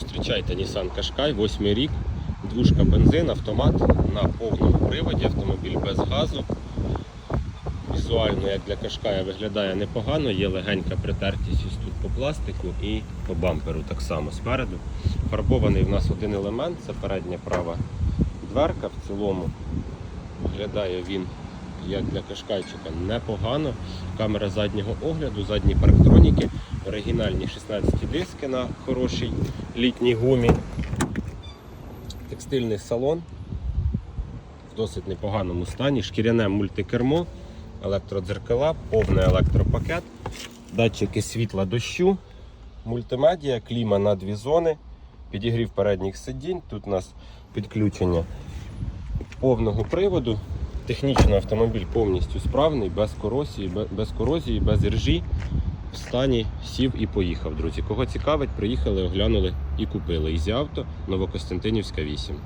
Зустрічайте Nissan Qashqai, 8 рік, двушка бензин, автомат на повному приводі, автомобіль без газу. Візуально, як для Qashqai, виглядає непогано, є легенька притертість ось тут по пластику і по бамперу так само спереду. Фарбований в нас один елемент, це передня права дверка. В цілому виглядає він як для кашкайчика непогано. Камера заднього огляду, задні парктроніки, оригінальні 16 диски на хорошій літній гумі. Текстильний салон в досить непоганому стані, шкіряне мультикермо, електродзеркала, повний електропакет, датчики світла дощу, мультимедіа, кліма на дві зони, підігрів передніх сидінь. Тут у нас підключення повного приводу. Технічно автомобіль повністю справний, без корозії, без корозії, без ржі. В стані сів і поїхав, друзі. Кого цікавить, приїхали, оглянули і купили. Ізі авто Новокостянтинівська 8.